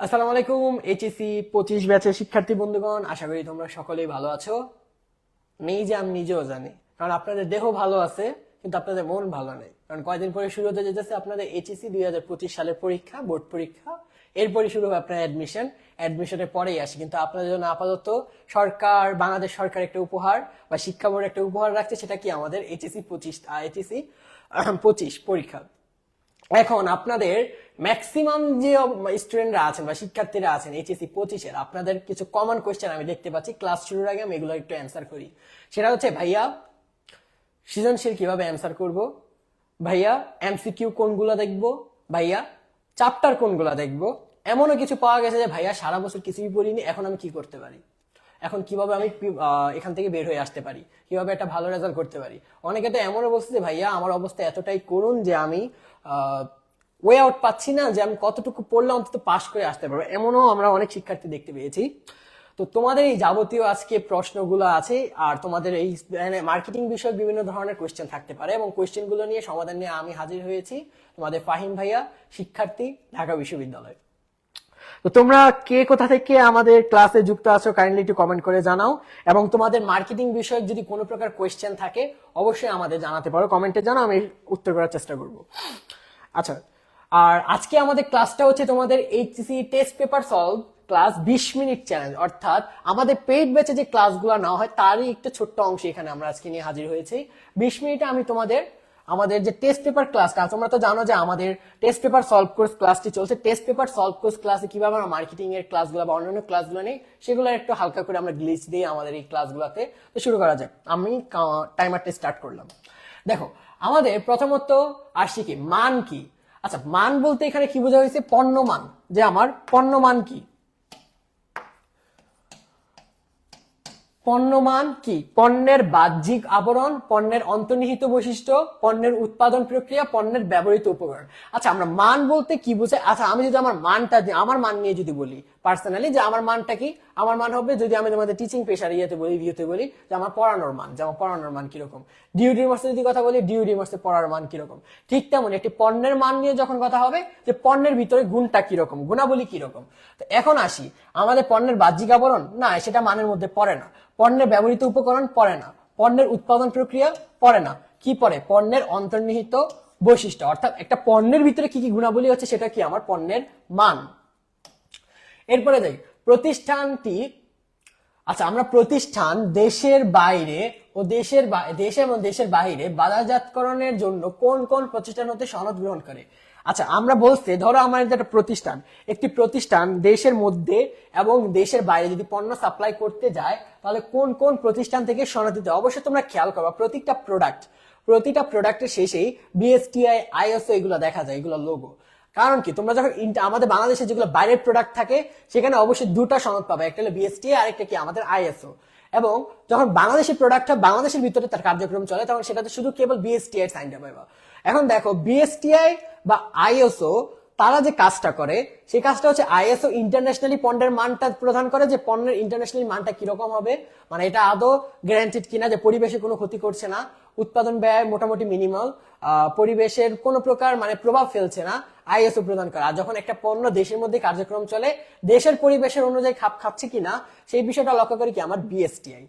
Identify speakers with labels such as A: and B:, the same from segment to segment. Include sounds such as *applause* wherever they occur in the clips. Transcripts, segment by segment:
A: আসসালামু আলাইকুম এইচএসি পঁচিশ ব্যাচের শিক্ষার্থী বন্ধুগণ, আশা করি তোমরা সকলেই ভালো আছো। নেই যে আমি নিজেও জানি, কারণ আপনাদের দেহ ভালো আছে, কিন্তু আপনাদের মন ভালো নেই। কারণ কয়দিন পরে শুরু হতে যেতেছে আপনাদের এইচএসি দুই হাজার পঁচিশ সালের পরীক্ষা, বোর্ড পরীক্ষা। এরপরে শুরু হবে আপনার অ্যাডমিশন অ্যাডমিশনের পরেই আসে, কিন্তু আপনাদের জন্য আপাতত সরকার, বাংলাদেশ সরকার একটা উপহার বা শিক্ষা বোর্ড একটা উপহার রাখছে, সেটা কি আমাদের এইচএসি পঁচিশ এইচএসি পঁচিশ পরীক্ষা। এখন আপনাদের ম্যাক্সিমাম যে স্টুডেন্টরা আছেন বা শিক্ষার্থীরা আছেন এইচএসসি পঁচিশের, আপনাদের কিছু কমন কোয়েশ্চেন আমি দেখতে পাচ্ছি। ক্লাস শুরুর আগে আমি এগুলো একটু অ্যান্সার করি। সেটা হচ্ছে, ভাইয়া, সৃজনশীল কীভাবে অ্যান্সার করব? ভাইয়া এমসিকিউ কোনগুলো দেখব? ভাইয়া চ্যাপ্টার কোনগুলো দেখব? এমনও কিছু পাওয়া গেছে যে, ভাইয়া, সারা বছর কিছুই পড়িনি, এখন আমি কি করতে পারি? এখন কীভাবে আমি এখান থেকে বের হয়ে আসতে পারি? কীভাবে একটা ভালো রেজাল্ট করতে পারি? অনেকে তো এমনও বলছে যে, ভাইয়া, আমার অবস্থা এতটাই করুন যে আমি ওয়ে আউট পাচ্ছি না, যে আমি কতটুকু পড়লে অন্তত পাশ করে আসতে পারব। এমনও আমরা অনেক শিক্ষার্থী দেখতে পেয়েছি। তো তোমাদের এই যাবতীয় আজকে প্রশ্নগুলো আছে, আর তোমাদের এই মার্কেটিং বিষয়ক বিভিন্ন ধরনের কোয়েশ্চেন থাকতে পারে, এবং কোয়েশ্চেনগুলো নিয়ে সমাধান নিয়ে আমি হাজির হয়েছি তোমাদের ফাহিম ভাইয়া, শিক্ষার্থী, ঢাকা বিশ্ববিদ্যালয়। তো তোমরা কে কোথা থেকে আমাদের ক্লাসে যুক্ত আছো কাইন্ডলি একটু কমেন্ট করে জানাও। এবং তোমাদের মার্কেটিং বিষয়ক যদি কোনো প্রকার কোয়েশ্চেন থাকে, অবশ্যই আমাদের জানাতে পারো। কমেন্টে জানাও, আমি উত্তর করার চেষ্টা করব। আচ্ছা আর আজকে আমাদের ক্লাসটা হচ্ছে তোমাদের HSC test paper solve class বিশ মিনিট চ্যালেঞ্জ অর্থাৎ আমাদের পেইড ব্যাচে যে ক্লাসগুলো নেওয়া হয়, তারই একটা ছোট্ট অংশ এখানে আমরা আজকে নিয়ে হাজির হয়েছি। বিশ মিনিটে আমি তোমাদের আমাদের যে টেস্ট পেপার ক্লাসটা আছে তোমরা তো জানো যে আমাদের টেস্ট পেপার সলভ কোর্স ক্লাসটি চলছে। টেস্ট পেপার সলভ কোর্স ক্লাসে কীভাবে আমরা মার্কেটিং এর ক্লাসগুলো বা অন্যান্য ক্লাসগুলো নেই, সেগুলো একটু হালকা করে আমরা গ্লিচ দিয়ে আমাদের এই ক্লাসগুলোতে তো শুরু করা যাক। আমি টাইমারটা স্টার্ট করলাম। দেখো, আমাদের প্রথমত আসছে কি? মান কি? আচ্ছা মান বলতে এখানে কি বোঝা হয়েছে? পণ্য মান। যে আমার পণ্য মান কি? পণ্যমান কি? পণ্যের বাহ্যিক আবরণ, পণ্যের অন্তর্নিহিত বৈশিষ্ট্য, পণ্যের উৎপাদন প্রক্রিয়া, পণ্যের ব্যবহৃত উপকরণ। আচ্ছা আমরা মান বলতে কি বুঝে আচ্ছা আমি যদি আমার মানটা দিই, আমার মান নিয়ে যদি বলি পার্সোনালি যে আমার মানটা কি? আমার মান হবে যদি আমি তোমাদের টিচিং পেশার ইয়েতে বলি ভিউতে বলি, যে আমার পড়ানোর মান, যে আমার পড়ানোর মান কীরকম? ডিউডি মাসে যদি কথা বলি ডিউডি মাসে পড়ার মান কীরকম? ঠিক তেমন একটি পণ্যের মান নিয়ে যখন কথা হবে, যে পণ্যের ভিতরে গুণটা কীরকম, গুণাবলী কীরকম? তো এখন আসি, আমাদের পণ্যের বাহ্যিক আবরণ? না, সেটা মানের মধ্যে পড়ে না। পণ্যের ব্যবহৃত উপকরণ পড়ে না। পণ্যের উৎপাদন প্রক্রিয়া পড়ে না। কি পড়ে? পণ্যের অন্তর্নিহিত বৈশিষ্ট্য। অর্থাৎ একটা পণ্যের ভিতরে কি কি গুণাবলী হচ্ছে, সেটা কি? আমার পণ্যের মান। এরপরে দেখ, প্রতিষ্ঠানটি আচ্ছা আমরা প্রতিষ্ঠান দেশের বাইরে ও দেশের দেশে এবং দেশের বাইরে বাজারজাতকরণের জন্য কোন কোন প্রতিষ্ঠান হতে সনদ গ্রহণ করে? আচ্ছা আমরা বলতে ধরো আমাদের একটা প্রতিষ্ঠান, একটি প্রতিষ্ঠান দেশের মধ্যে এবং দেশের বাইরে যদি পণ্য সাপ্লাই করতে যায়, তাহলে কোন কোন প্রতিষ্ঠান থেকে সনদ দিতে অবশ্যই তোমরা খেয়াল করবা প্রত্যেকটা প্রোডাক্ট প্রতিটা প্রোডাক্টের শেষেই বিএসটিআই আইএসও এগুলো দেখা যায়, এগুলো লোগো কারণ কি? তোমরা যখন আমাদের বাংলাদেশে যেগুলো বাইরের প্রোডাক্ট থাকে, সেখানে অবশ্যই দুটা সনদ পাবে। একটা হলো বিএসটি আরেকটা কি? আমাদের আইএসও এবং যখন বাংলাদেশের প্রোডাক্ট বাংলাদেশের ভিতরে তার কার্যক্রম চলে, তখন সেটাতে শুধু কেবল বিএসটিআই এর সাইনটা পাবে এখন দেখো বিএসটিআই বা আইএসও তারা যে কাজটা করে, সেই কাজটা হচ্ছে আইএসও ইন্টারন্যাশনালি পণ্যের মানটা প্রদান করে যে পণ্যের ইন্টারন্যাশনালি মানটা কীরকম হবে। মানে এটা আদৌ গ্যারান্টিড কিনা, যে পরিবেশে কোনো ক্ষতি করছে না উৎপাদন ব্যয় মোটামুটি মিনিমাল পরিবেশের কোনো প্রকার মানে প্রভাব ফেলছে না আইএসও প্রদান করা। যখন একটা পণ্য দেশের মধ্যে কার্যক্রম চলে, দেশের পরিবেশের অনুযায়ী খাপ খাচ্ছে কিনা, সেই বিষয়টা লক্ষ্য করি কি আমার বিএসটিআই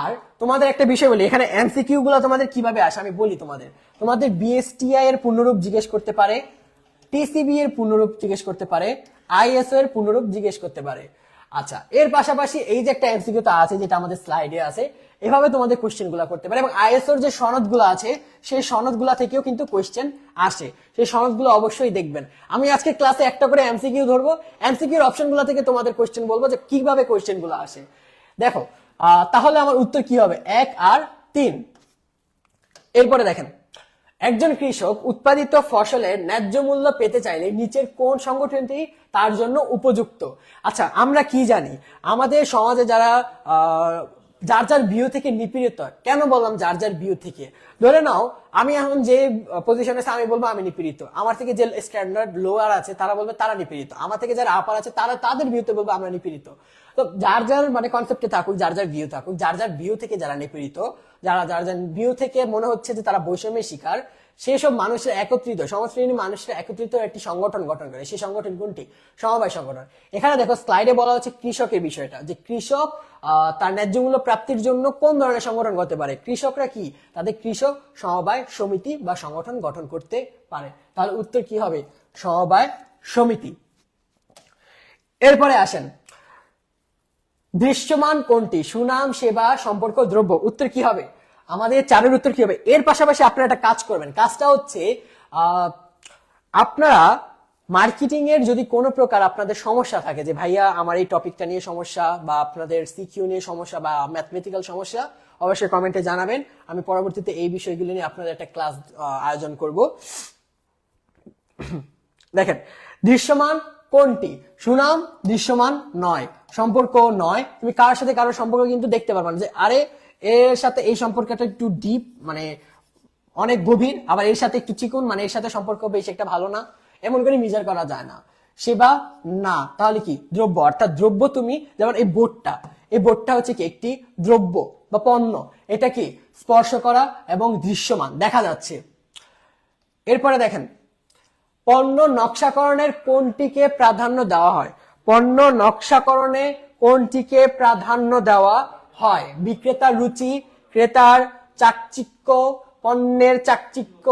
A: আর তোমাদের একটা বিষয় বলি, এখানে এমসিকিউ গুলো তোমাদের কীভাবে আসে, আমি বলি তোমাদের। তোমাদের বিএসটিআই এর পূর্ণরূপ জিজ্ঞেস করতে পারে টিসিবি এর পূর্ণরূপ জিজ্ঞেস করতে পারে আইএসও এর পূর্ণরূপ জিজ্ঞেস করতে পারে। আচ্ছা এর পাশাপাশি এই যে একটা এমসিকিউ তা আছে, যেটা আমাদের স্লাইডে আছে এভাবে তোমাদের কোশ্চেনগুলা করতে পারে। এবং আইএসওর যে সনদগুলো আছে, সেই সনদগুলা থেকেও কিন্তু কোশ্চেন আসে। সেই সনদগুলো অবশ্যই দেখবেন। আমি আজকে ক্লাসে একটা করে এমসিকিউ ধরবো। এমসিকিউর অপশনগুলা থেকে তোমাদের কোয়েশ্চেন বলব যে কীভাবে কোশ্চেনগুলো আসে। দেখো তাহলে আমার উত্তর কি হবে? এক আর তিন। এরপরে দেখেন, একজন কৃষক উৎপাদিত ফসলের ন্যায্য মূল্য পেতে চাইলে নিচের কোন সংগঠনটি তার জন্য উপযুক্ত? আচ্ছা আমরা কি জানি? আমাদের সমাজে যারা যার যার ভিউ থেকে নিপীড়িত। কেন বললাম যার যার ভিউ থেকে? ধরে নাও, আমি এখন যে পজিশনে আছে, আমি বলব আমি নিপীড়িত। আমার থেকে যে স্ট্যান্ডার্ড লোয়ার আছে, তারা বলবে তারা নিপীড়িত। আমার থেকে যারা আপার আছে, তারা তাদের ভিউতে বলব আমরা নিপীড়িত। তো যার যার মানে কনসেপ্টে থাকুক, যার যার ভিউ থাকুক, যার যার ভিউ থেকে যারা নিপীড়িত, যারা, যার যার ভিউ থেকে মনে হচ্ছে যে তারা বৈষম্যের শিকার সেসব মানুষের একত্রিত সমশ্রেণী মানুষের একত্রিত একটি সংগঠন গঠন করে। সেই সংগঠন কোনটি? সমবায় সংগঠন। এখানে দেখো স্লাইডে বলা হচ্ছে কৃষকের বিষয়টা, যে কৃষক তার ন্যায্য মূল্য প্রাপ্তির জন্য কোন ধরনের সংগঠন করতে পারে? কৃষকরা কি? তাদের কৃষক সমবায় সমিতি বা সংগঠন গঠন করতে পারে। তাহলে উত্তর কি হবে? সমবায় সমিতি। এরপরে আসেন, দৃশ্যমান কোনটি? সুনাম, সেবা, সম্পর্ক, দ্রব্য। উত্তর কি হবে? আমাদের চারের উত্তর কি হবে? এর পাশাপাশি আপনারা একটা কাজ করবেন। কাজটা হচ্ছে আপনারা মার্কেটিং এর যদি কোনো প্রকার আপনাদের সমস্যা থাকে, যে ভাইয়া আমার এই টপিকটা নিয়ে সমস্যা বা আপনাদের সিকিউ নিয়ে সমস্যা বা ম্যাথমেটিক্যাল সমস্যা, অবশ্যই কমেন্টে জানাবেন। আমি পরবর্তীতে এই বিষয়গুলো নিয়ে আপনাদের একটা ক্লাস আয়োজন করব। দেখেন, দৃশ্যমান কোনটি? সুনাম দৃশ্যমান নয়, সম্পর্ক নয়। তুমি কার সাথে কারোর সম্পর্ক কিন্তু দেখতে পারবে যে, আরে এর সাথে এই সম্পর্কটা একটু ডিপ মানে অনেক গভীর, আবার এর সাথে একটু চিকুন মানে এর সাথে সম্পর্ক বেশি একটা ভালো না। এমন করে মেজার করা যায় না। সেবা না, তাহলে কি? দ্রব্য, অর্থাৎ দ্রব্য তুমি, যেমন এই বোর্ডটা এই বোর্ডটা হচ্ছে কি? একটি দ্রব্য বা পণ্য। এটা কি? স্পর্শ করা এবং দৃশ্যমান, দেখা যাচ্ছে। এরপরে দেখেন, পণ্য নকশাকরণের কোনটিকে প্রাধান্য দেওয়া হয়? পণ্য নকশাকরণে কোনটিকে প্রাধান্য দেওয়া হয়। বিক্রেতার রুচি, ক্রেতার চাকচিক্য, পণ্যের চাকচিক্য,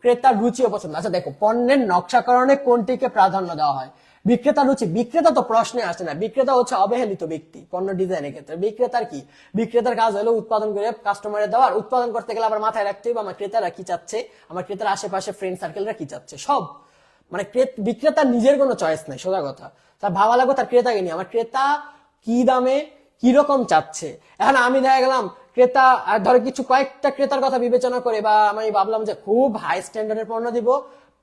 A: ক্রেতার রুচি ও পছন্দ। আচ্ছা দেখো, পণ্যের নকশাকরণে কোনটিকে প্রাধান্য দেওয়া হয়? বিক্রেতার রুচি। বিক্রেতা তো প্রশ্নে আসে না। বিক্রেতা হচ্ছে অবহেলিত ব্যক্তি পণ্য ডিজাইনের ক্ষেত্রে। বিক্রেতার কি? বিক্রেতার কাজ হলো উৎপাদন করে কাস্টমারের দেওয়ার। উৎপাদন করতে গেলে আবার মাথায় রাখতে হবে, আমার ক্রেতারা কি চাচ্ছে? আমার ক্রেতার আশেপাশে ফ্রেন্ড সার্কেলরা কি চাচ্ছে? সব। মানে বিক্রেতার নিজের কোনো চয়েস নাই, সোজা কথা। তার ভাবা লাগো তার ক্রেতাকে নিয়ে। আমার ক্রেতা কি দামে কীরকম চাচ্ছে? এখন আমি দেখা গেলাম, ক্রেতা, আর ধরো কিছু কয়েকটা ক্রেতার কথা বিবেচনা করে বা আমি ভাবলাম যে খুব হাই স্ট্যান্ডার্ডের পণ্য দিব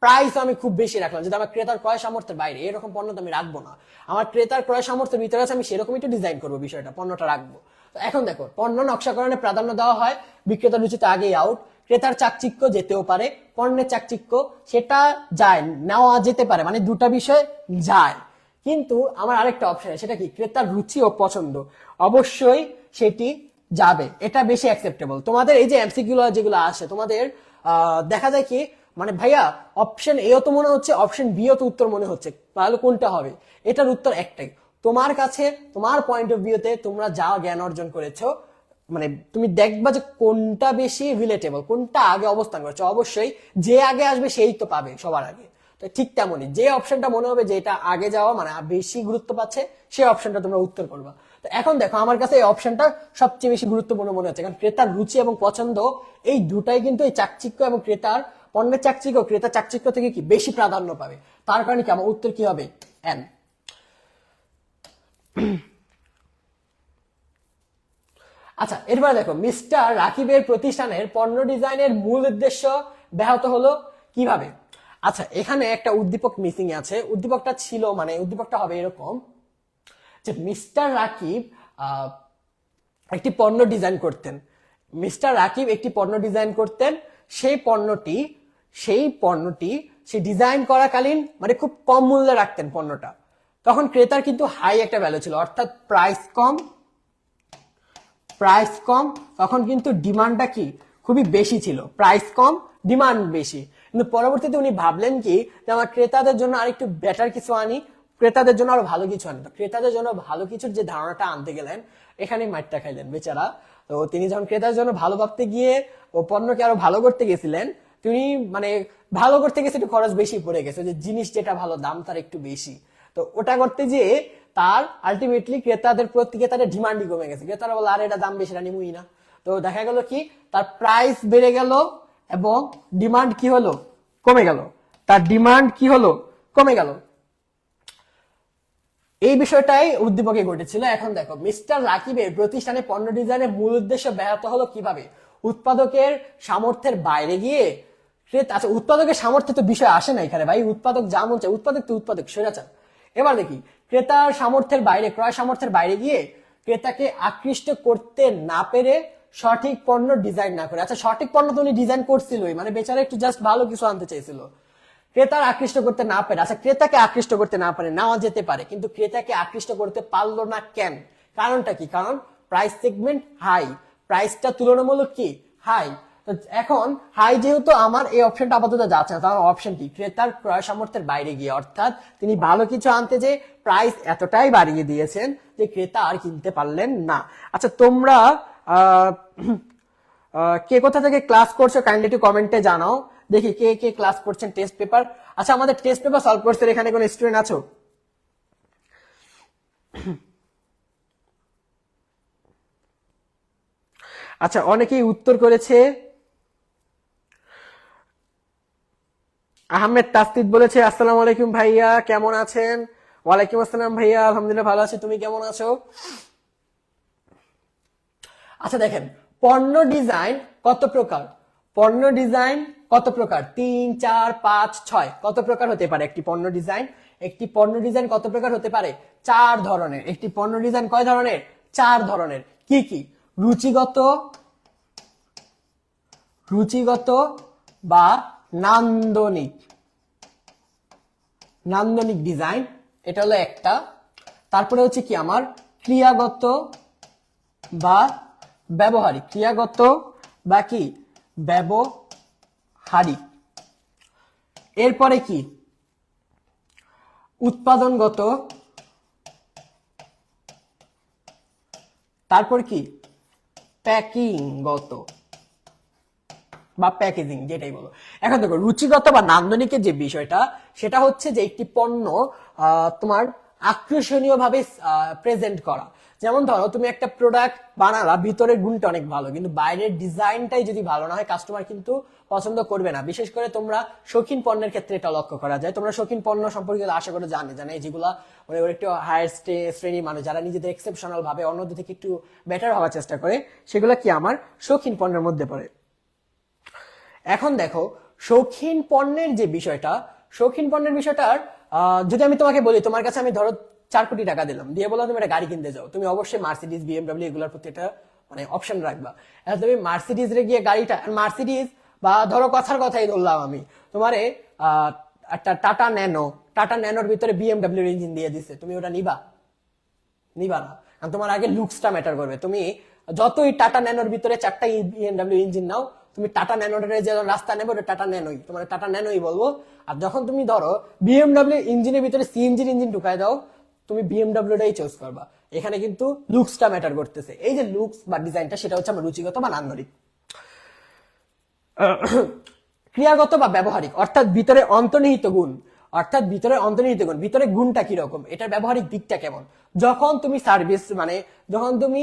A: প্রাইস আমি খুব বেশি রাখলাম। যদি আমার ক্রেতার ক্রয় সামর্থ্যের বাইরে এরকম পণ্য তো আমি রাখব না। আমার ক্রেতার ক্রয় সামর্থ্যের ভিতরে আছে, আমি সেরকমই একটু ডিজাইন করব বিষয়টা, পণ্যটা রাখব। তো এখন দেখো, পণ্য নকশাকরণে প্রাধান্য দেওয়া হয়, বিক্রেতার রুচিতে আগেই আউট ক্রেতার চাকচিক্য যেতেও পারে, পণ্যের চাকচিক্য সেটা যায়, নেওয়া যেতে পারে মানে দুটা বিষয় যায়। কিন্তু আমার আরেকটা অপশন সেটা কি? ক্রেতার রুচি ও পছন্দ। অবশ্যই সেটি যাবে। এটা বেশি অ্যাকসেপ্টেবল তোমাদের এই যে এমসিকিউ যেগুলো আসে তোমাদের দেখা যায় কি? মানে ভাইয়া অপশন এও তো মনে হচ্ছে অপশন বিও তো উত্তর মনে হচ্ছে। তাহলে কোনটা হবে? এটার উত্তর একটাই। তোমার কাছে, তোমার পয়েন্ট অফ ভিউতে তোমরা যা জ্ঞান অর্জন করেছ মানে তুমি দেখবা যে কোনটা বেশি রিলেটেবল কোনটা আগে অবস্থান করছে। অবশ্যই যে আগে আসবে, সেই তো পাবে সবার আগে। ঠিক তেমনই, যে অপশনটা মনে হবে যে এটা আগে যাওয়া মানে বেশি গুরুত্ব পাচ্ছে সেই অপশনটা তোমরা উত্তর করবা। তো এখন দেখো, আমার কাছে এই অপশনটা সবচেয়ে বেশি গুরুত্বপূর্ণ মনে হচ্ছে, কারণ ক্রেতার রুচি এবং পছন্দ, এই দুটাই কিন্তু এই চাকচিক্য এবং ক্রেতার, পণ্যের চাকচিক্য ক্রেতার চাকচিক্য থেকে কি বেশি প্রাধান্য পাবে? তার কারণে কি আমার উত্তর কি হবে? এন আচ্ছা এরপরে দেখো, মিস্টার রাকিবের প্রতিষ্ঠানের পণ্য ডিজাইনের মূল উদ্দেশ্য ব্যাহত হলো কীভাবে? আচ্ছা এখানে একটা উদ্দীপক মিসিং আছে। উদ্দীপকটা ছিল মানে উদ্দীপকটা হবে এরকম যে মিস্টার রাকিব একটি পণ্য ডিজাইন করতেন। মিস্টার রাকিব একটি পণ্য ডিজাইন করতেন। সেই পণ্যটি সেই পণ্যটি সে ডিজাইন করাকালীন মানে খুব কম মূল্যে রাখতেন পণ্যটা। তখন ক্রেতার কিন্তু হাই একটা ভ্যালু ছিল, অর্থাৎ প্রাইস কম প্রাইস কম, তখন কিন্তু ডিমান্ডটা কি? খুবই বেশি ছিল। প্রাইস কম ডিমান্ড বেশি। কিন্তু পরবর্তীতে উনি ভাবলেন কি যে আমার ক্রেতাদের জন্য আরেকটু বেটার কিছু আনি, ক্রেতাদের জন্য আরও ভালো কিছু আনি। ক্রেতাদের জন্য ভালো কিছুর যে ধারণাটা আনতে গেলেন এখানে মাইটটা খাইলেন বেচারা। তো তিনি যখন ক্রেতার জন্য ভালো ভাবতে গিয়ে ও পণ্যকে আরও ভালো করতে গেছিলেন, তিনি মানে ভালো করতে গেছে একটু খরচ বেশি পড়ে গেছে, যে জিনিস যেটা ভালো, দাম তার একটু বেশি। তো ওটা করতে গিয়ে তার আলটিমেটলি ক্রেতাদের প্রতি ক্রেতাদের ডিমান্ডই কমে গেছে। ক্রেতারা বলে আর এটা দাম বেশি, এটা নিমুই না। তো দেখা গেল কি, তার প্রাইস বেড়ে গেল এবং ডিমান্ড কি হলো? কমে গেল। তার ডিমান্ড কি হলো? কমে গেল। এই বিষয়টাই উদ্দীপকে ঘটেছিল। এখন দেখো, মিস্টার রাকিবের প্রতিষ্ঠানে পণ্য ডিজাইনের মূল উদ্দেশ্য ব্যাহত হলো কীভাবে? উৎপাদকের সামর্থ্যের বাইরে গিয়ে আচ্ছা উৎপাদকের সামর্থ্য তো বিষয় আসে না এখানে ভাই। উৎপাদক যা মন চায়, উৎপাদক তো উৎপাদক সেরাচার এবার দেখি, ক্রেতার সামর্থ্যের বাইরে ক্রয় সামর্থ্যের বাইরে গিয়ে ক্রেতাকে আকৃষ্ট করতে না পেরে সঠিক পণ্য ডিজাইন না করে। আচ্ছা সঠিক পণ্য তো উনি ডিজাইন করছিলই মানে বেচারা একটু জাস্ট ভালো কিছু আনতে চাইছিল। ক্রেতার আকৃষ্ট করতে না পারে। আচ্ছা ক্রেতাকে আকৃষ্ট করতে না পারে নাও যেতে পারে, কিন্তু ক্রেতাকে আকৃষ্ট করতে পারল না কেন? কারণটা কি? কারণ প্রাইস সেগমেন্ট হাই প্রাইসটা তুলনামূলক কি? হাই এখন হাই যেহেতু আমার, এই অপশনটা আপাতত যাচ্ছে না। তার অপশন কি? ক্রেতার ক্রয় সামর্থ্যের বাইরে গিয়ে, অর্থাৎ তিনি ভালো কিছু আনতে যে প্রাইস এতটাই বাড়িয়ে দিয়েছেন যে ক্রেতা আর কিনতে পারলেন না। আচ্ছা তোমরা *clears throat* কে কোথা থেকে ক্লাস করছ কাইন্ডলি একটু কমেন্টে জানাও। দেখি কে কে ক্লাস করছেন টেস্ট পেপার আচ্ছা আমাদের টেস্ট পেপার সলভ করছে এখানে কোনো স্টুডেন্ট আছো? *clears throat* আচ্ছা অনেকেই উত্তর করেছে, আহমেদ তাস্তিদ বলেছে, আসসালামু আলাইকুম ভাইয়া, কেমন আছেন? ওয়ালাইকুম আসসালাম ভাইয়া, আলহামদুলিল্লাহ ভালো আছি, তুমি কেমন আছো? আচ্ছা দেখেন, পণ্য ডিজাইন কত প্রকার? পণ্য ডিজাইন কত প্রকার? তিন, চার, পাঁচ, ছয়। কত প্রকার হতে পারে একটি পণ্য ডিজাইন? একটি পণ্য ডিজাইন কত প্রকার হতে পারে? চার ধরনের। একটি পণ্য ডিজাইন কয় ধরনের? চার ধরনের। কি কি? রুচিগত রুচিগত বা নান্দনিক। নান্দনিক ডিজাইন, এটা হলো একটা। তারপরে হচ্ছে কি আমার? ক্রিয়াগত বা ব্যবহারিক, ক্রিয়াগত বা কি? ব্যবহারিক। এরপরে কি? উৎপাদনগত। তারপর কি? প্যাকিংগত বা প্যাকেজিং যেটাই বলো। এখন দেখো, রুচিগত বা নান্দনিকের যে বিষয়টা, সেটা হচ্ছে যে একটি পণ্য তোমার আকর্ষণীয় ভাবে প্রেজেন্ট করা। যেমন ধরো, তুমি একটা প্রোডাক্ট বানালা, ভিতরের গুণটা অনেক ভালো, কিন্তু বাইরের ডিজাইনটাই যদি ভালো না হয় কাস্টমার কিন্তু পছন্দ করবে না। বিশেষ করে তোমরা শৌখিন পণ্যের ক্ষেত্রে এটা লক্ষ্য করা যায়। তোমরা শৌখিন পণ্য সম্পর্কে আশা করে জানে জানে যেগুলা মানে একটু হায়ার শ্রেণির মানুষ, যারা নিজেদের এক্সেপশনাল ভাবে অন্যদের থেকে একটু বেটার হওয়ার চেষ্টা করে, সেগুলো কি আমার শৌখিন পণ্যের মধ্যে পড়ে? এখন দেখো, শৌখিন পণ্যের যে বিষয়টা, শৌখিন পণ্যের বিষয়টার যদি আমি তোমাকে বলি, তোমার কাছে আমি ধরো চার কোটি টাকা দিলাম। দিয়ে বললাম, তুমি একটা গাড়ি কিনতে যাও। তুমি অবশ্যই মার্সিডিজ বিএমডাব্লিউ এগুলোর প্রতি একটা মানে অপশন রাখবা। তুমি মার্সিডিজ রে গিয়ে গাড়িটা মার্সিডিজ বা ধরো কথার কথাই ধরলাম আমি, তোমারে একটা টাটা ন্যানো টাটা ন্যানোর ভিতরে বিএমডাব্লিউ ইঞ্জিন দিয়ে দিছে। তুমি ওটা নিবা? নিবা না। কারণ তোমার আগে লুকসটা ম্যাটার করবে। তুমি যতই টাটা ন্যানোর ভিতরে চারটা বিএমডাব্লিউ ইঞ্জিন নাও, তুমি টাটা ন্যানোর যে রাস্তা নেবে, ওটা টাটা ন্যানোই তোমার টাটা ন্যানোই বলব। আর যখন তুমি ধরো বিএমডাব্লিউ ইঞ্জিনের ভিতরে সিএনজির ইঞ্জিন ঢুকায় দাও তুমি বিএমডাব্লিউটাই চুজ করবা। এখানে কিন্তু লুকসটা ম্যাটার করতেছে। এই যে লুকস বা ডিজাইনটা সেটা হচ্ছে আমার রুচিগত বা নান্দনিক। *coughs* ক্রিয়াগত বা ব্যবহারিক, অর্থাৎ ভিতরে অন্তর্নিহিত গুণ, অর্থাৎ ভিতরে অন্তর্নিহিত গুণ, ভিতরে গুণটা কীরকম, এটার ব্যবহারিক দিকটা কেমন? যখন তুমি সার্ভিস মানে যখন তুমি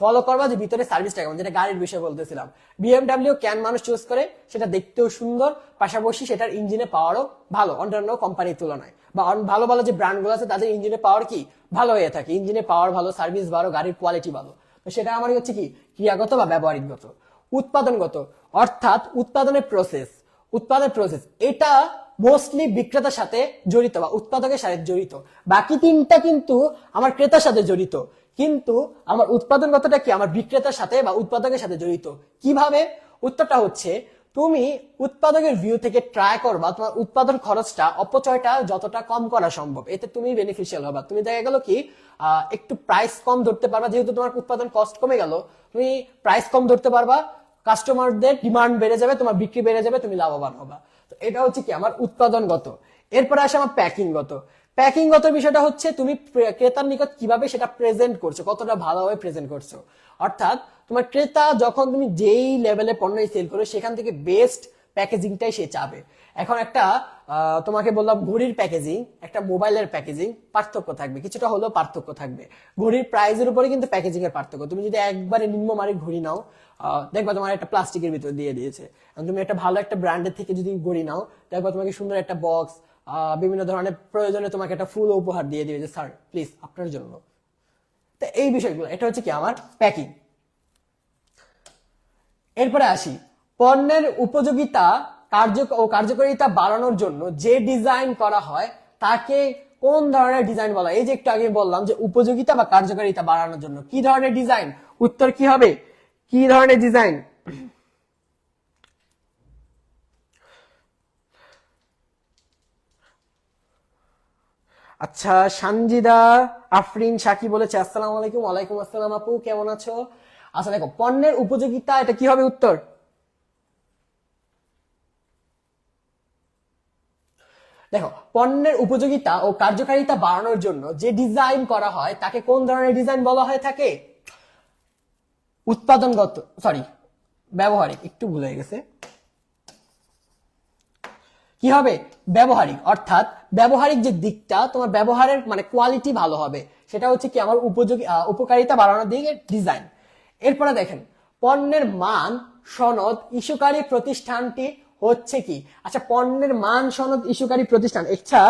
A: ফলো করবা যে ভিতরে সার্ভিসটা কেমন, যেটা গাড়ির বিষয়ে বলতেছিলাম। বিএমডাব্লিউ ক্যান মানুষ চুজ করে, সেটা দেখতেও সুন্দর, পাশাপাশি সেটার ইঞ্জিনে পাওয়ারও ভালো, অন্যান্য কোম্পানির তুলনায়। বা ভালো ভালো যে ব্র্যান্ডগুলো আছে, তাদের ইঞ্জিনে পাওয়ার কি? ভালো হয়ে থাকে। ইঞ্জিনে পাওয়ার ভালো সার্ভিস ভালো, গাড়ির কোয়ালিটি ভালো। তো সেটা আমার হচ্ছে কি? ক্রিয়াগত বা ব্যবহারিকগত। উৎপাদনগত। অর্থাৎ উৎপাদনের প্রসেস উৎপাদন প্রসেস এটা মোস্টলি বিক্রেতার সাথে জড়িত বা উৎপাদকের সাথে জড়িত। বাকি তিনটা কিন্তু আমার ক্রেতার সাথে জড়িত। কিন্তু আমার উৎপাদনগতটা কি? আমার বিক্রেতার সাথে বা উৎপাদকের সাথে জড়িত। কীভাবে? উত্তরটা হচ্ছে তুমি উৎপাদকের ভিউ থেকে ট্রাই করবা, তোমার উৎপাদন খরচটা, অপচয়টা যতটা কম করা সম্ভব, এতে তুমি বেনিফিশিয়াল হবা। তুমি দেখা গেল কি একটু প্রাইস কম ধরতে পারবা, যেহেতু তোমার উৎপাদন কস্ট কমে গেল, তুমি প্রাইস কম ধরতে পারবা কাস্টমারদের ডিমান্ড বেড়ে যাবে, তোমার বিক্রি বেড়ে যাবে, তুমি লাভবান হবা। তো এটা হচ্ছে কি, আমার উৎপাদনগত। এরপরে আসে আমার প্যাকিংগত প্যাকিংগত বিষয়টা হচ্ছে, তুমি ক্রেতার নিকট কীভাবে সেটা প্রেজেন্ট করছ, কতটা ভালোভাবে প্রেজেন্ট করছ। অর্থাৎ তোমার ক্রেতা যখন তুমি যেই লেভেলে পণ্য সেল করো সেখান থেকে বেস্ট প্যাকেজিংটাই সে চাবে। এখন একটা তোমাকে বললাম ঘড়ির প্যাকেজিং একটা মোবাইলের প্যাকেজিং পার্থক্য থাকবে। কিছুটা হলেও পার্থক্য থাকবে। ঘড়ির প্রাইজের উপরে কিন্তু প্যাকেজিং এর পার্থক্য। তুমি যদি একবারে নিম্নমানের ঘড়ি নাও দেখবা তোমার একটা প্লাস্টিকের ভিতর দিয়ে দিয়েছে। তুমি একটা ভালো একটা ব্র্যান্ডের থেকে যদি ঘড়ি নাও, দেখবা তোমাকে সুন্দর একটা বক্স বিভিন্ন ধরনের প্রয়োজনে তোমাকে একটা ফুল উপহার দিয়ে দিবে যে স্যার প্লিজ আপনার জন্য। তো এই বিষয়গুলো, এটা হচ্ছে কি আমার প্যাকিং এরপরে আসি। পণ্যের উপযোগিতা কার্য ও কার্যকারিতা বাড়ানোর জন্য যে ডিজাইন করা হয়, তাকে কোন ধরনের ডিজাইন বলা এই যে একটু আগে বললাম যে উপযোগিতা বা কার্যকারিতা বাড়ানোর জন্য। কি ধরনের ডিজাইন? উত্তর কি হবে? কি ধরনের ডিজাইন? আচ্ছা সানজিদা, আফরিন সাকি বলেছে, আসসালামু আলাইকুম, ওয়ালাইকুম আসসালাম আপু, কেমন আছো? আচ্ছা দেখো, পণ্যের উপযোগিতা, এটা কি হবে উত্তর? দেখো, পণ্যের উপযোগিতা ও কার্যকারিতা বাড়ানোর জন্য যে ডিজাইন করা হয়, তাকে কোন ধরনের ডিজাইন বলা হয়ে থাকে? উৎপাদনগত সরি ব্যবহারিক, একটু ভুল হয়ে গেছে। কি হবে? ব্যবহারিক, অর্থাৎ ব্যবহারিক যে দিকটা, তোমার ব্যবহারের মানে কোয়ালিটি ভালো হবে, সেটা হচ্ছে কি আমার উপযোগী উপকারিতা বাড়ানোর দিকে ডিজাইন এরপরে দেখেন, পণ্যের মান, সনদ, ইস্যুকারী প্রতিষ্ঠানটি হচ্ছে কি? আচ্ছা পণ্যের মান, সনদ, ইস্যুকারী প্রতিষ্ঠান। আচ্ছা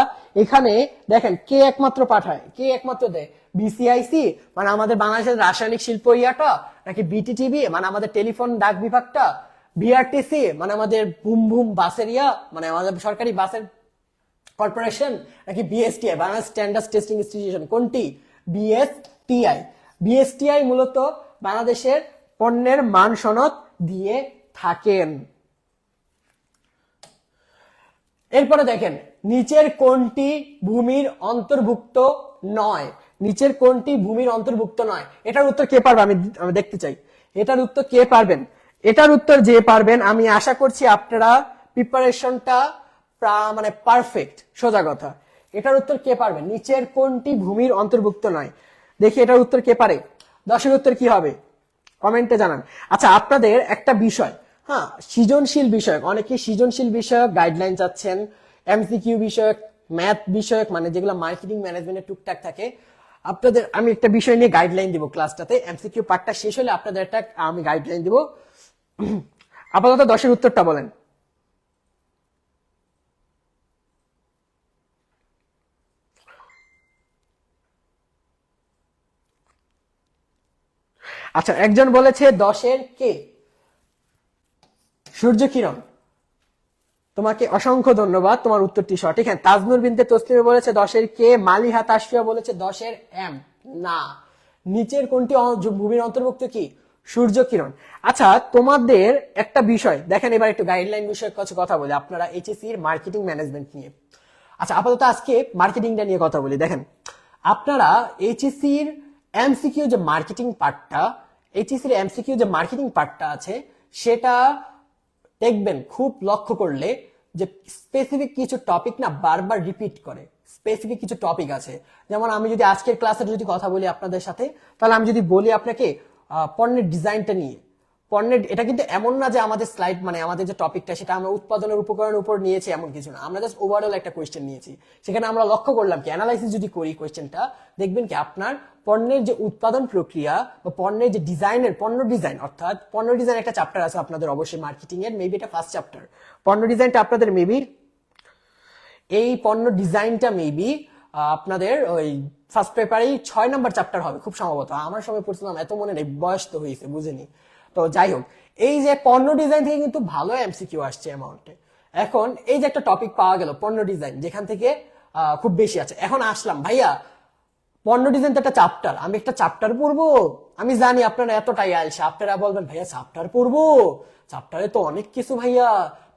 A: এখানে দেখেন, কে একমাত্র পাঠায়? কে একমাত্র দেয়? বিসিআইসি মানে আমাদের বাংলাদেশের রাসায়নিক শিল্প ইয়াটা, নাকি বিটিটিভি মানে আমাদের টেলিফোন ডাক বিভাগটা বিআরটিসি মানে আমাদের বুম বুম বাসের ইয়া মানে আমাদের সরকারি বাসের কর্পোরেশন, নাকি BSTI Bangladesh standard testing institution, কোনটি? বিএসটিআই বিএসটিআই মূলত বাংলাদেশের পণ্যের মান সনদ দিয়ে থাকেন। এরপরে দেখেন, নিচের কোনটি ভূমির অন্তর্ভুক্ত নয়? নিচের কোনটি ভূমির অন্তর্ভুক্ত নয়? এটার উত্তর কে পারবে? আমি দেখতে চাই। এটার উত্তর কে পারবেন? এটার উত্তর যে পারবেন, আমি আশা করছি আপনারা প্রিপারেশনটা মানে পারফেক্ট, সোজা কথা। এটার উত্তর কে পারবেন নিচের কোনটি ভূমির অন্তর্ভুক্ত নয়? দেখি এটার উত্তর কে পারে। দশের উত্তর কি হবে? কমেন্টে জানান। আচ্ছা আপনাদের একটা বিষয়। হ্যাঁ সৃজনশীল বিষয়ক। অনেকে সৃজনশীল বিষয়ক গাইডলাইন চাচ্ছেন এমসিকিউ বিষয়ক ম্যাথ বিষয়ক মানে যেগুলো মার্কেটিং ম্যানেজমেন্টের টুকটাক থাকে। আপনাদের, আমি একটা বিষয় নিয়ে গাইডলাইন দিব ক্লাসটাতে এমসিকিউ পার্টটা শেষ হলে আপনাদের একটা, আমি গাইডলাইন দিব। আপাতত দশের উত্তরটা বলেন। আচ্ছা একজন বলেছে দশের কে? সূর্য কিরণ। তোমাকে অসংখ্য ধন্যবাদ, তোমার উত্তরটি সঠিক। হ্যাঁ তাজনুর বিনতে তসলিমে বলেছে দশের কে, মালিহা তাসফিয়া বলেছে দশের এম। না, নিচের কোনটি ভূমির অন্তর্ভুক্ত কি? সূর্য কিরণ। আচ্ছা তোমাদের একটা বিষয়, দেখেন এবার একটু গাইডলাইন বিষয়ে কিছু কথা বলি, আপনারা এইচএসসি এর মার্কেটিং ম্যানেজমেন্ট নিয়ে। আচ্ছা আপাতত আজকে মার্কেটিংটা নিয়ে কথা বলি, দেখেন। আপনারা এইচএসসির এমসিকিউ যে মার্কেটিং পার্টটা এইচএসসির এমসিকিউ যে মার্কেটিং পার্টটা আছে, সেটা দেখবেন খুব লক্ষ্য করলে যে স্পেসিফিক কিছু টপিক না বারবার রিপিট করে। স্পেসিফিক কিছু টপিক আছে। যেমন আমি যদি আজকের ক্লাসের যদি কথা বলি আপনাদের সাথে, তাহলে আমি যদি বলি আপনাকে পণ্যের ডিজাইনটা নিয়ে। পণ্যের এটা কিন্তু এমন না যে আমাদের স্লাইড মানে আমাদের যে টপিকটা সেটা আমরা উৎপাদনের উপকরণের উপর নিয়েছি, এমন কিছু না। আমরা জাস্ট ওভারঅল একটা কোয়েশ্চেন নিয়েছি। সেখানে আমরা লক্ষ্য করলাম কি অ্যানালাইসিস যদি করি কোয়েশ্চেনটা দেখবেন কি আপনার পণ্যের যে উৎপাদন প্রক্রিয়া বা পণ্যের যে ডিজাইনের, পণ্য ডিজাইন অর্থাৎ পণ্য ডিজাইন একটা চ্যাপ্টার আছে আপনাদের অবশ্যই মার্কেটিং এর মেবি এটা ফার্স্ট চ্যাপ্টার পণ্য ডিজাইনটা আপনাদের মেবি এই পণ্য ডিজাইনটা মেবি আপনাদের ওই ফার্স্ট পেপারেই ছয় নাম্বার চ্যাপ্টার হবে, খুব সম্ভবত। আমার সময় পড়ছিলাম, এত মনে নেই, বয়স তো হয়েছে, বুঝেনি। তো যাই হোক, এই যে পণ্য ডিজাইন থেকে কিন্তু ভালো এমসিকিউ আসছে অ্যামাউন্টে এখন এই যে একটা টপিক পাওয়া গেল, পণ্য ডিজাইন যেখান থেকে খুব বেশি আছে। এখন আসলাম, ভাইয়া, পণ্য ডিজাইন তো একটা চ্যাপ্টার আমি একটা চাপ্টার পড়ব? আমি জানি আপনারা এতটাই আলসা, আপনারা বলবেন, ভাইয়া চ্যাপ্টার পড়ব? চাপ্টারে তো অনেক কিছু, ভাইয়া।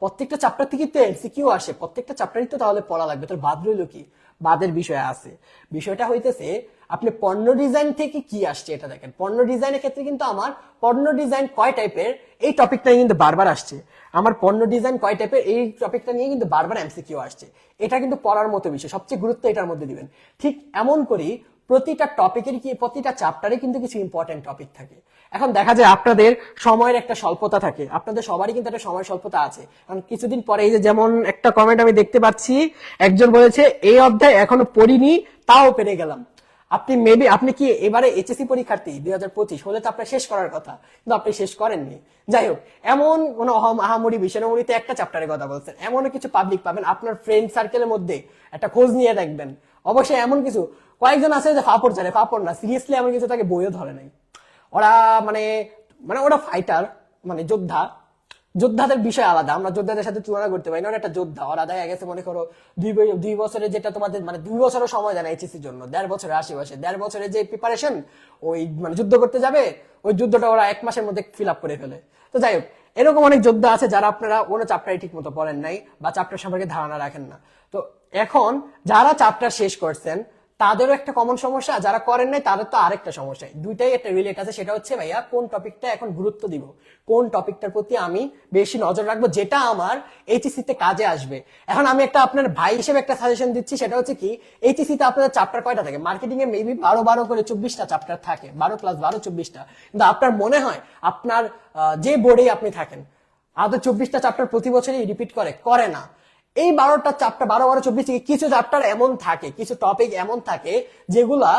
A: প্রত্যেকটা চাপ্টার থেকে তো এমসিকিউ আসে, প্রত্যেকটা চ্যাপ্টারই তো তাহলে পড়া লাগবে তোর বাদ রইল কি? বাদের বিষয় আছে। বিষয়টা হইতেছে, আপনি পণ্য ডিজাইন থেকে কি আসছে এটা দেখেন। পণ্য ডিজাইনের ক্ষেত্রে কিন্তু আমার পণ্য ডিজাইন কয় টাইপের এই টপিকটা কিন্তু বারবার আসছে। আমার পণ্য ডিজাইন কয় টাইপের এই টপিকটা নিয়ে কিন্তু বারবার এমসিকিউ আসছে। এটা কিন্তু পড়ার মতো বিষয়, সবচেয়ে গুরুত্ব এটার মধ্যে দিবেন। ঠিক এমন করি, প্রতিটা টপিকের কি, প্রতিটা চ্যাপ্টারে কিন্তু কিছু ইম্পর্টেন্ট টপিক থাকে। এখন দেখা যায় আপনাদের সময়ের একটা স্বল্পতা থাকে। আপনাদের সবারই কিন্তু একটা সময় স্বল্পতা আছে। কারণ কিছুদিন পরে এই যে যেমন একটা কমেন্ট আমি দেখতে পাচ্ছি, একজন বলেছে, এই অধ্যায় এখনও পড়িনি, তাও পেরে গেলাম। আপনি মেবি আপনি কি এবারে এইচএসসি পরীক্ষার্থী, দুই হাজার পঁচিশ, হলে তো আপনার শেষ করার কথা, কিন্তু আপনি শেষ করেননি। যাই হোক, এমন কোন অহম, আহামরি বিষয়মরিতে একটা চ্যাপ্টারে কথা বলছেন। এমনও কিছু পাবলিক পাবেন, আপনার ফ্রেন্ড সার্কেলের মধ্যে একটা খোঁজ নিয়ে দেখবেন। অবশ্যই এমন কিছু, কয়েকজন আছে যে ফাপড় জানে, ফাপড় না সিরিয়াসলি এমন কিছু তাকে বইও ধরে নাই। ওরা মানে মানে ওরা ফাইটার মানে যোদ্ধা। যোদ্ধাদের বিষয় আলাদা, আমরা যোদ্ধাদের সাথে তুলনা করতে পারি না একটা যোদ্ধা। ওরা দেখা গেছে, মনে করো, দুই দুই বছরে যেটা তোমাদের মানে দুই বছরও সময় দেয় না এইচএসির জন্য, দেড় বছরের আশেপাশে। দেড় বছরের যে প্রিপারেশন ওই মানে যুদ্ধ করতে যাবে, ওই যুদ্ধটা ওরা এক মাসের মধ্যে ফিল আপ করে ফেলে। তো যাই হোক, এরকম অনেক যোদ্ধা আছে যারা আপনারা কোনো চ্যাপ্টারই ঠিক মতো পড়েন নাই বা চাপটার সম্পর্কে ধারণা রাখেন না। তো এখন, যারা চ্যাপ্টার শেষ করছেন তাদেরও একটা কমন সমস্যা যারা করেন নাই, তাদের তো আরেকটা সমস্যা। দুইটাই একটা রিলেট আছে, সেটা হচ্ছে, ভাইয়া, কোন টপিকটা এখন গুরুত্ব দিব? কোন টপিকটার প্রতি আমি বেশি নজর রাখব? যেটা আমার এইচএসসি তে কাজে আসবে। এখন আমি একটা আপনার ভাই হিসেবে একটা সাজেশন দিচ্ছি, সেটা হচ্ছে কি এইচএসসি তে আপনাদের চাপ্টার কয়টা থাকে? মার্কেটিং এ মেবি বারো বারো করে চব্বিশটা চাপ্টার থাকে, বারো প্লাস বারো চব্বিশটা। কিন্তু আপনার মনে হয়, আপনার যে বোর্ডেই আপনি থাকেন, আদৌ চব্বিশটা চ্যাপ্টার প্রতি বছরই রিপিট করে? করে না। এই বারোটা চ্যাপ্টার বারো বারো, চব্বিশ থেকে কিছু চ্যাপ্টার এমন থাকে, কিছু টপিক এমন থাকে যেগুলা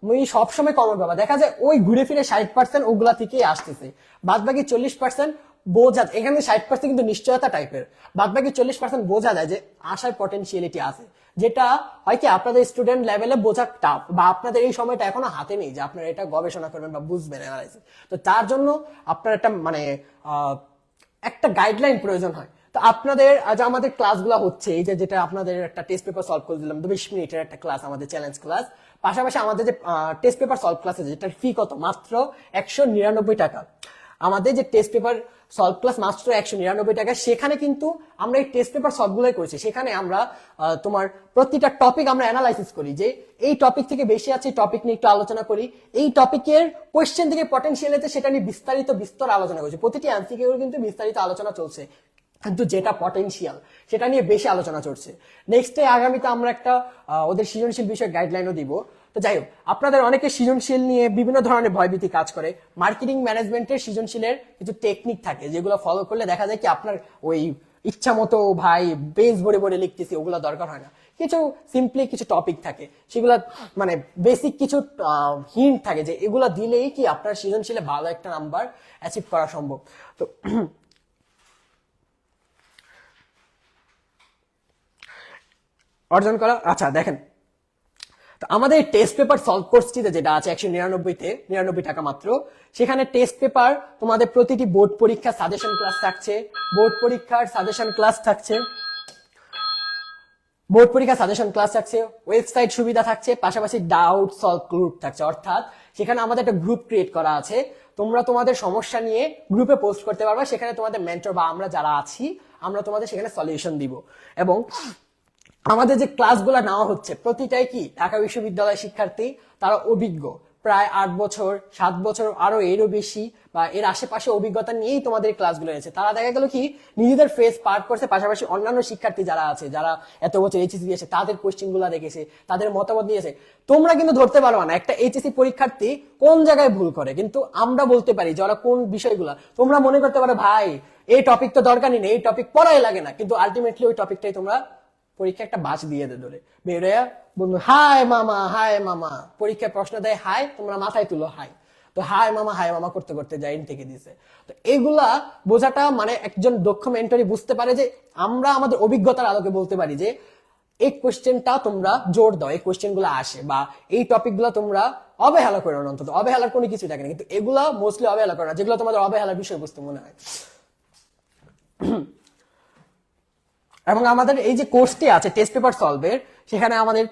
A: তুমি সবসময় কমন পাবা দেখা যায় ওই ঘুরে ফিরে ষাট পার্সেন্ট ওগুলা থেকেই আসতেছে। বাদ বাকি চল্লিশ পার্সেন্ট বোঝা এখানে ষাট পার্সেন্ট কিন্তু নিশ্চয়তা টাইপের বাদ বাকি চল্লিশ পার্সেন্ট বোঝা যায় যে আসার পটেন্সিয়ালিটি আছে। যেটা হয় কি, আপনাদের স্টুডেন্ট লেভেলে বোঝা টাফ বা আপনাদের এই সময়টা এখনও হাতে নেই যে আপনারা এটা গবেষণা করবেন বা বুঝবেন তো তার জন্য আপনার একটা মানে একটা গাইডলাইন প্রয়োজন হয়। তো আপনাদের আজ আমাদের ক্লাসগুলো হচ্ছে, এই যে যেটা আপনাদের একটা টেস্ট পেপার সলভ করে দিলাম বিশ মিনিটের একটা ক্লাস আমাদের চ্যালেঞ্জ ক্লাস পাশাপাশি আমাদের যে টেস্ট পেপার সলভ ক্লাস আছে, যেটার ফি কত? মাত্র একশো নিরানব্বই টাকা। আমাদের যে টেস্ট পেপার সলভ ক্লাস মাত্র একশো নিরানব্বই টাকা, সেখানে কিন্তু আমরা এই টেস্ট পেপার সলভগুলোই করেছি। সেখানে আমরা তোমার প্রতিটা টপিক আমরা অ্যানালাইসিস করি যে, এই টপিক থেকে বেশি আছে টপিক নিয়ে একটু আলোচনা করি। এই টপিকের কোয়েশ্চেন থেকে পটেন্সিয়াল আছে সেটা নিয়ে বিস্তারিত বিস্তর আলোচনা করছি। প্রতিটি অ্যান্সিকেও কিন্তু বিস্তারিত আলোচনা চলছে। কিন্তু যেটা পটেনশিয়াল সেটা নিয়ে বেশি আলোচনা চলছে। নেক্সট ডে আগামীতে আমরা একটা ওদের সৃজনশীল বিষয়ে গাইডলাইনও দিব। তো যাই হোক, আপনাদের অনেকে সৃজনশীল নিয়ে বিভিন্ন ধরনের ভয়ভীতি কাজ করে। মার্কেটিং ম্যানেজমেন্টের সৃজনশীলের কিছু টেকনিক থাকে, যেগুলো ফলো করলে দেখা যায় কি আপনার ওই ইচ্ছা মতো ভাই বেস ভরে ভরে লিখতেছি, ওগুলো দরকার হয় না। কিছু সিম্পলি কিছু টপিক থাকে, সেগুলো মানে বেসিক কিছু হিন্ট থাকে যে এগুলো দিলেই কি আপনার সৃজনশীলে ভালো একটা নাম্বার অ্যাচিভ করা সম্ভব। তো অর্জন করা। আচ্ছা দেখেন। তো আমাদের টেস্ট পেপার সলভ কোর্সটিতে যেটা আছে, একশো নিরানব্বইতে, নিরানব্বই টাকা মাত্র। সেখানে টেস্ট পেপার তোমাদের প্রতিটি বোর্ড পরীক্ষা সাজেশন ক্লাস থাকছে। বোর্ড পরীক্ষার সাজেশন ক্লাস থাকছে। বোর্ড পরীক্ষা সাজেশন ক্লাস থাকছে। ওয়েবসাইট সুবিধা থাকছে। পাশাপাশি ডাউট সলভ গ্রুপ থাকছে। অর্থাৎ সেখানে আমাদের একটা গ্রুপ ক্রিয়েট করা আছে। তোমরা তোমাদের সমস্যা নিয়ে গ্রুপে পোস্ট করতে পারবে। সেখানে তোমাদের মেন্টর বা আমরা যারা আছি, আমরা তোমাদের সেখানে সলিউশন দিব। এবং আমাদের যে ক্লাসগুলো নেওয়া হচ্ছে, প্রতিটাই কি ঢাকা বিশ্ববিদ্যালয়ের শিক্ষার্থী? তারা অভিজ্ঞ। প্রায় আট বছর, সাত বছর আরও এরও বেশি বা এর আশেপাশে অভিজ্ঞতা নিয়েই তোমাদের ক্লাসগুলো এনেছে তারা দেখা গেল কি, নিজেদের ফেস পার করছে, পাশাপাশি অন্যান্য শিক্ষার্থী যারা আছে, যারা এত বছর এইচএসি দিয়েছে, তাদের কোশ্চেনগুলা দেখেছে, তাদের মতামত দিয়েছে তোমরা কিন্তু ধরতে পারবে না, একটা এইচএসি পরীক্ষার্থী কোন জায়গায় ভুল করে, কিন্তু আমরা বলতে পারি যারা কোন বিষয়গুলা। তোমরা মনে করতে পারো, ভাই, এই টপিক তো দরকারই নেই, এই টপিক পড়াই লাগে না। কিন্তু আলটিমেটলি ওই টপিকটাই তোমরা পরীক্ষা একটা বাস দিয়ে দে ধরে। বেরোয়া বন্ধু, হাই মামা হাই মামা। পরীক্ষায় প্রশ্ন দেয়, হাই, তোমরা মাথায় তুলো, হাই। তো, হাই মামা হাই মামা করতে করতে যাই থেকে দিছে। তো, এগুলা বোঝাটা মানে একজন দক্ষ মেন্টরি বুঝতে পারে যে, আমরা আমাদের অভিজ্ঞতার আলোকে বলতে পারি যে, এই কোয়েশ্চেনটা তোমরা জোর দাও, এই কোশ্চেনগুলো আসে বা এই টপিকগুলো তোমরা অবহেলা করো না অন্তত। অবহেলার কোনো কিছু থাকে না। কিন্তু এগুলা মোস্টলি অবহেলা করো না, যেগুলো তোমাদের অবহেলার বিষয়বস্তু মনে হয়। এবং আমাদের এই যে কোর্সটি আছে টেস্ট পেপার সলভের সেখানে আমাদের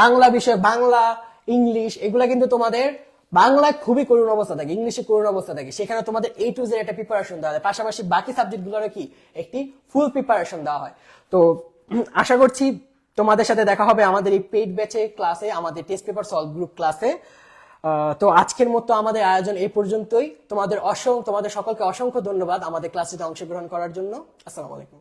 A: বাংলা বিষয়, বাংলা ইংলিশ এগুলা কিন্তু তোমাদের বাংলায় খুবই করুণ অবস্থা থাকে ইংলিশে করুণ অবস্থা থাকে। সেখানে তোমাদের এই টু জেড একটা প্রিপারেশন দেওয়া হয়। পাশাপাশি বাকি সাবজেক্ট গুলোরও কি? একটি ফুল প্রিপারেশন দেওয়া হয়। তো আশা করছি তোমাদের সাথে দেখা হবে আমাদের এই পেইড ব্যাচে ক্লাসে আমাদের টেস্ট পেপার সলভ গ্রুপ ক্লাসে তো আজকের মতো আমাদের আয়োজন এই পর্যন্তই। তোমাদের অসংখ্য তোমাদের সকলকে অসংখ্য ধন্যবাদ আমাদের ক্লাসটিতে অংশগ্রহণ করার জন্য। আসসালামু আলাইকুম।